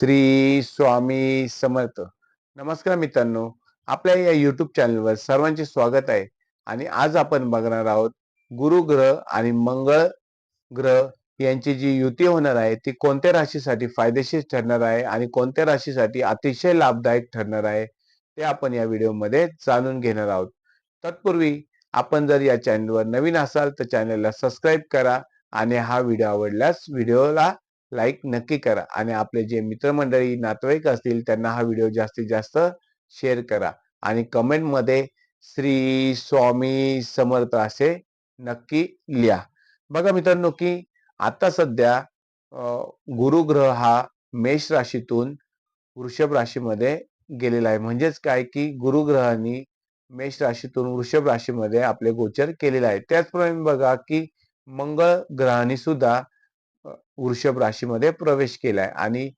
श्री स्वामी समर्थ. नमस्कार मित्रांनो आपल्या या युट्यूब चॅनलवर सर्वांचे स्वागत आहे आणि आज आपण बघणार आहोत गुरु ग्रह आणि मंगळ ग्रह यांची जी युती होणार आहे ती कोणत्या राशीसाठी फायदेशीर ठरणार आहे आणि कोणत्या राशीसाठी अतिशय लाभदायक ठरणार आहे ते आपण या व्हिडिओमध्ये जाणून घेणार आहोत. तत्पूर्वी आपण जर या चॅनलवर नवीन असाल तर चॅनलला सबस्क्राईब करा आणि हा व्हिडिओ आवडल्यास व्हिडिओला लाईक नक्की करा आणि आपले जे मित्रमंडळी नातेवाईक असतील त्यांना हा व्हिडिओ जास्तीत जास्त शेअर करा आणि कमेंटमध्ये श्री स्वामी समर्थ असे नक्की लिहा. बघा मित्रांनो की आता सध्या गुरुग्रह हा मेष राशीतून वृषभ राशीमध्ये गेलेला आहे. म्हणजेच काय की गुरुग्रहांनी मेष राशीतून वृषभ राशीमध्ये आपले गोचर केलेले आहे. त्याचप्रमाणे बघा की मंगळ ग्रहाने सुद्धा वृषभ राशीमध्ये प्रवेश केलाय. आणि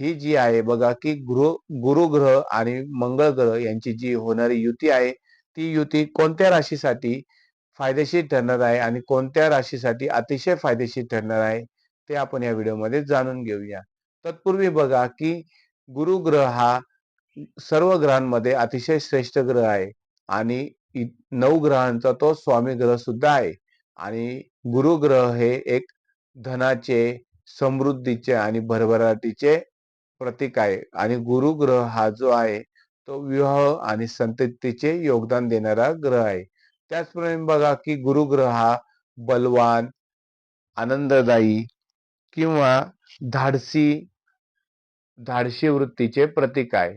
ही जी आहे बघा की गुरु गुरुग्रह आणि मंगळ ग्रह यांची जी होणारी युती आहे ती युती कोणत्या राशीसाठी फायदेशीर ठरणार आहे आणि कोणत्या राशीसाठी अतिशय फायदेशीर ठरणार आहे ते आपण या व्हिडिओमध्ये जाणून घेऊया. तत्पूर्वी बघा की गुरुग्रह हा सर्व ग्रहांमध्ये अतिशय श्रेष्ठ ग्रह आहे आणि नऊ ग्रहांचा तो स्वामी ग्रह सुद्धा आहे. आणि गुरुग्रह हे एक धनाचे समृद्धीचे आणि भरभराटीचे प्रतीक आहे. आणि गुरुग्रह हा जो आहे तो विवाह आणि संततीचे योगदान देणारा ग्रह आहे. त्याचप्रमाणे बघा की गुरुग्रह हा बलवान आनंददायी किंवा धाडसी धाडशी वृत्तीचे प्रतीक आहे.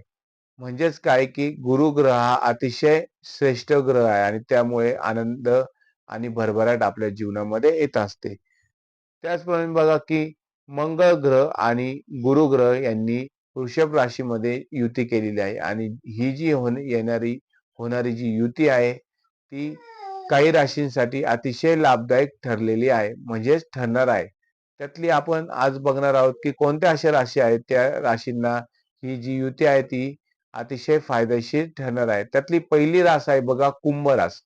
म्हणजेच काय की गुरुग्रह हा अतिशय श्रेष्ठ ग्रह आहे आणि त्यामुळे आनंद आणि भरभराट आपल्या जीवनामध्ये येत असते. त्याचप्रमाणे बघा की मंगळ ग्रह आणि गुरु ग्रह यांनी वृषभ राशीमध्ये युती केलेली आहे. आणि ही जी होणे येणारी होणारी जी युती आहे ती काही राशींसाठी अतिशय लाभदायक ठरलेली आहे. म्हणजेच ठरणार आहे. त्यातली आपण आज बघणार आहोत की कोणत्या अशा राशी आहेत त्या राशींना ही जी युती आहे ती अतिशय फायदेशीर ठरणार आहे. त्यातली पहिली रास आहे बघा कुंभ रास.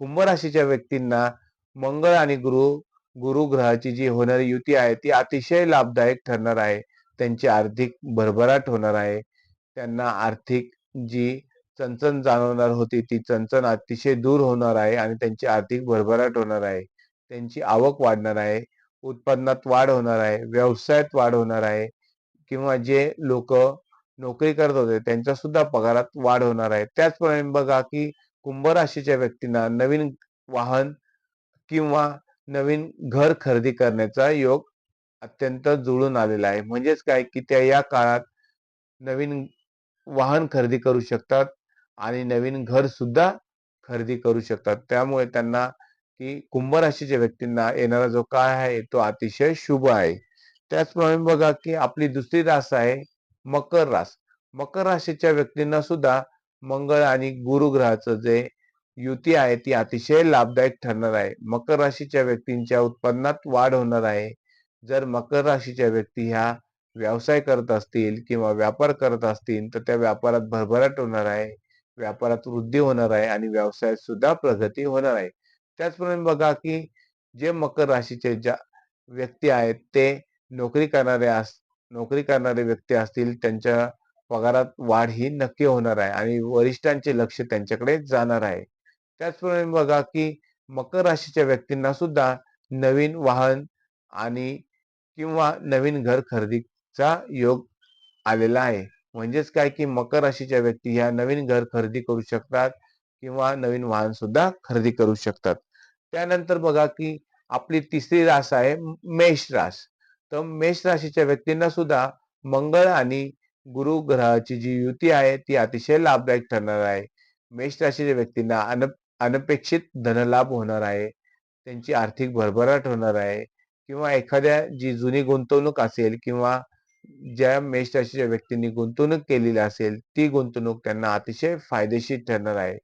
कुंभ राशीच्या व्यक्तींना मंगळ आणि गुरु गुरु ग्रहाची जी होणारी युती आहे ती अतिशय लाभदायक ठरणार आहे. त्यांची आर्थिक भरभराट होणार आहे. त्यांना आर्थिक जी चणचण जाणवणार होती ती चणचण अतिशय दूर होणार आहे आणि त्यांची आर्थिक भरभराट होणार आहे. त्यांची आवक वाढणार आहे. उत्पन्नात वाढ होणार आहे. व्यवसायात वाढ होणार आहे. किंवा जे लोक नोकरी करत होते त्यांच्या सुद्धा पगारात वाढ होणार आहे. त्याचप्रमाणे बघा की कुंभ राशीच्या व्यक्तींना नवीन वाहन किंवा नवीन घर खरेदी करण्याचा योग अत्यंत जुळून आलेला आहे. म्हणजेच काय? की त्या या काळात नवीन वाहन खरेदी करू शकतात आणि नवीन घर सुद्धा खरेदी करू शकतात. त्यामुळे त्यांना की कुंभ राशीच्या व्यक्तींना येणारा जो काळ आहे तो अतिशय शुभ आहे. त्याचप्रमाणे बघा की आपली दुसरी रास आहे मकर रास. मकर राशीच्या व्यक्तींना सुद्धा मंगळ आणि गुरु ग्रहाचं जे युती आहे ती अतिशय लाभदायक ठरणार आहे. मकर राशीच्या व्यक्तींच्या उत्पन्नात वाढ होणार आहे. जर मकर राशीच्या व्यक्ती ह्या व्यवसाय करत असतील किंवा व्यापार करत असतील तर त्या व्यापारात भरभराट होणार आहे व्यापारात वृद्धी होणार आहे आणि व्यवसायात सुद्धा प्रगती होणार आहे. त्याचप्रमाणे बघा की जे मकर राशीचे ज्या व्यक्ती आहेत ते नोकरी करणारे अस नोकरी करणारे व्यक्ती असतील त्यांच्या पगारात वाढ ही नक्की होणार आहे आणि वरिष्ठांचे लक्ष त्यांच्याकडे जाणार आहे. त्याचप्रमाणे बघा की मकर राशीच्या व्यक्तींना सुद्धा नवीन वाहन आणि किंवा नवीन घर खरेदीचा योग आलेला आहे. म्हणजेच काय की मकर राशीच्या व्यक्ती ह्या नवीन घर खरेदी करू शकतात किंवा नवीन वाहन सुद्धा खरेदी करू शकतात. त्यानंतर बघा की आपली तिसरी रास आहे मेष रास. तर मेष राशीच्या व्यक्तींना सुद्धा मंगळ आणि गुरु ग्रहाची जी युती आहे ती अतिशय लाभदायक ठरणार आहे. मेष राशीच्या व्यक्तींना अन अनपेक्षित धनलाभ होणार आहे त्यांची आर्थिक भरभराट होणार आहे किंवा एखाद्या जी जुनी गुंतवणूक असेल किंवा ज्या मेष राशीच्या व्यक्तींनी गुंतवणूक केलेली असेल ती गुंतवणूक त्यांना अतिशय फायदेशीर ठरणार आहे.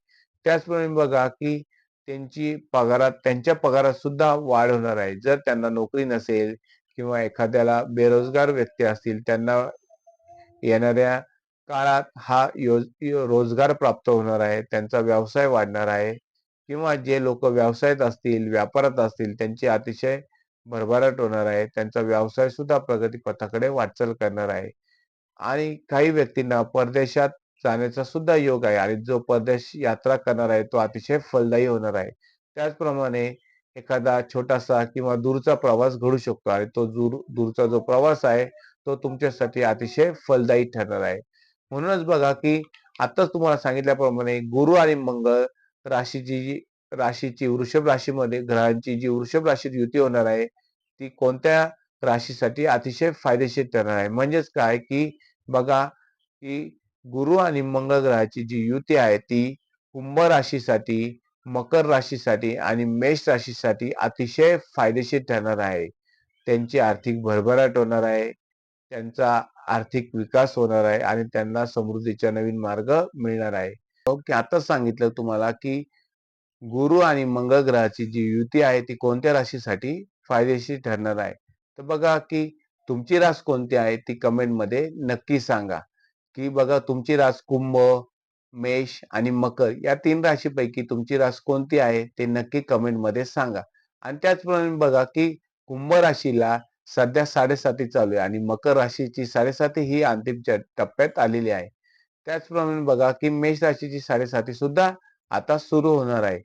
त्याचप्रमाणे बघा की त्यांची पगारात त्यांच्या पगारात सुद्धा वाढ होणार आहे. जर त्यांना नोकरी नसेल किंवा एखाद्याला बेरोजगार व्यक्ती असतील त्यांना येणाऱ्या काळात हा योज रोजगार प्राप्त होणार आहे त्यांचा व्यवसाय वाढणार आहे. किंवा जे लोक व्यवसायात असतील व्यापारात असतील त्यांची अतिशय भरभराट होणार आहे त्यांचा व्यवसाय सुद्धा प्रगती पथाकडे वाटचाल करणार आहे आणि काही व्यक्तींना परदेशात जाण्याचा सुद्धा योग आहे आणि जो परदेश यात्रा करणार आहे तो अतिशय फलदायी होणार आहे. त्याचप्रमाणे एखादा छोटासा किंवा दूरचा प्रवास घडू शकतो आणि तो दूर दूरचा जो प्रवास आहे तो तुमच्यासाठी अतिशय फलदायी ठरणार आहे. म्हणूनच बघा की आताच तुम्हाला सांगितल्याप्रमाणे गुरु आणि मंगळ राशीची जी राशीची वृषभ राशीमध्ये ग्रहांची जी वृषभ राशीत युती होणार आहे ती कोणत्या राशीसाठी अतिशय फायदेशीर ठरणार आहे. म्हणजेच काय की बघा की गुरु आणि मंगळ ग्रहाची जी युती आहे ती कुंभ राशीसाठी, मकर राशीसाठी आणि मेष राशीसाठी अतिशय फायदेशीर ठरणार आहे. त्यांची आर्थिक भरभराट होणार आहे. त्यांचा आर्थिक विकास होणार आहे आणि त्यांना समृद्धीचा नवीन मार्ग मिळणार आहे. हो, की आताच सांगितलं तुम्हाला की गुरु आणि मंगळ ग्रहाची जी युती आहे ती कोणत्या राशीसाठी फायदेशीर ठरणार आहे. तर बघा की तुमची रास कोणती आहे ती कमेंटमध्ये नक्की सांगा. की बघा तुमची रास कुंभ, मेष आणि मकर या तीन राशीपैकी तुमची रास कोणती आहे ते नक्की कमेंटमध्ये सांगा. आणि त्याचप्रमाणे बघा की कुंभ राशीला सध्या 7.5 चालू आहे आणि मकर राशीची 7.5 ही अंतिम टप्प्यात आलेली आहे. त्याचप्रमाणे बघा की मेष राशीची 7.5 सुद्धा आता सुरू होणार आहे.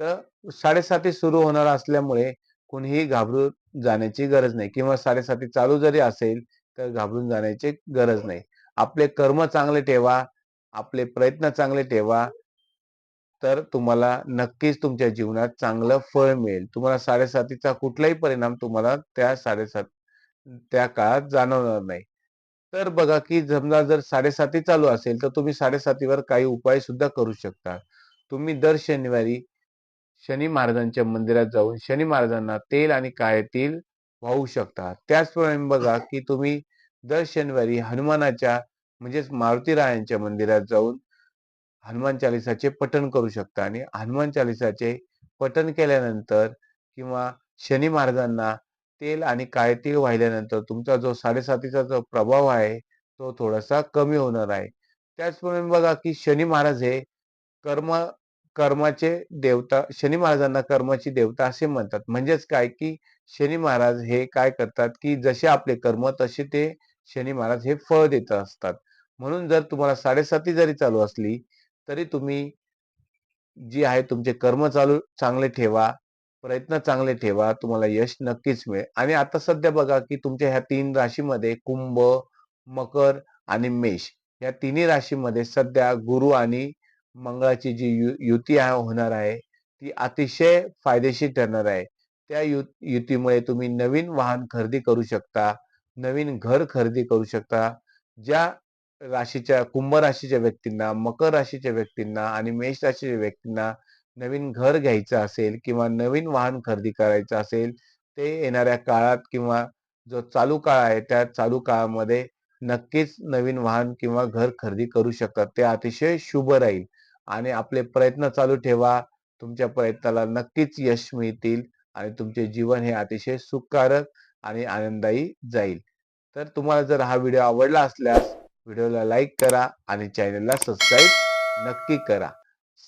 तर 7.5 सुरू होणार असल्यामुळे कोणीही घाबरून जाण्याची गरज नाही किंवा 7.5 चालू जरी असेल तर घाबरून जाण्याची गरज नाही. आपले कर्म चांगले ठेवा, आपले प्रयत्न चांगले ठेवा. तर तुम्हाला नक्कीच तुमच्या जीवनात चांगलं फळ मिळेल. तुम्हाला 7.5चा कुठलाही परिणाम तुम्हाला त्या 7.5 त्या काळात जाणवणार नाही. तर बघा की समजा जर 7.5 चालू असेल तर तुम्ही साडेसातीवर काही उपाय सुद्धा करू शकता. तुम्ही दर शनिवारी शनी महाराजांच्या मंदिरात जाऊन शनी महाराजांना तेल आणि काळे तेल वाहू शकता. त्याचप्रमाणे बघा की तुम्ही दर शनिवारी हनुमानाच्या म्हणजेच मारुती रायांच्या मंदिरात जाऊन हनुमान चालिसाचे पठण करू शकता आणि हनुमान चालिसाचे पठण केल्यानंतर किंवा शनी महाराजांना तेल आणि काळतीळ वाहिल्यानंतर तुमचा जो 7.5चा जो प्रभाव आहे तो थोडासा कमी होणार आहे. त्याचप्रमाणे बघा की शनी महाराज हे कर्म कर्माचे देवता शनी महाराजांना कर्माची देवता असे म्हणतात. म्हणजेच काय की शनी महाराज हे काय करतात की जसे आपले कर्म तसे ते शनी महाराज हे फळ देत असतात. म्हणून जर तुम्हाला 7.5 जरी चालू असली तरी तुम्ही जी आहे तुमचे कर्म चालू चांगले ठेवा, प्रयत्न चांगले ठेवा, तुम्हाला यश नक्कीच मिळेल. आणि आता सध्या बघा की तुमच्या ह्या तीन राशीमध्ये कुंभ, मकर आणि मेष या तिन्ही राशीमध्ये सध्या गुरु आणि मंगळाची जी यु युती होणार आहे ती अतिशय फायदेशीर ठरणार आहे. त्या यु युतीमुळे तुम्ही नवीन वाहन खरेदी करू शकता, नवीन घर खरेदी करू शकता. ज्या राशीच्या कुंभ राशीच्या व्यक्तींना, मकर राशीच्या व्यक्तींना आणि मेष राशीच्या व्यक्तींना नवीन घर घ्यायचं असेल किंवा नवीन वाहन खरेदी करायचं असेल, ते येणाऱ्या काळात किंवा जो चालू काळ आहे त्या चालू काळामध्ये नक्कीच नवीन वाहन किंवा घर खरेदी करू शकतात. ते अतिशय शुभ राहील आणि आपले प्रयत्न चालू ठेवा. तुमच्या प्रयत्नाला नक्कीच यश मिळतील आणि तुमचे जीवन हे अतिशय सुखकारक आणि आनंददायी जाईल. तर तुम्हाला जर हा व्हिडिओ आवडला असल्यास व्हिडिओला लाईक करा आणि चॅनलला सबस्क्राईब नक्की करा.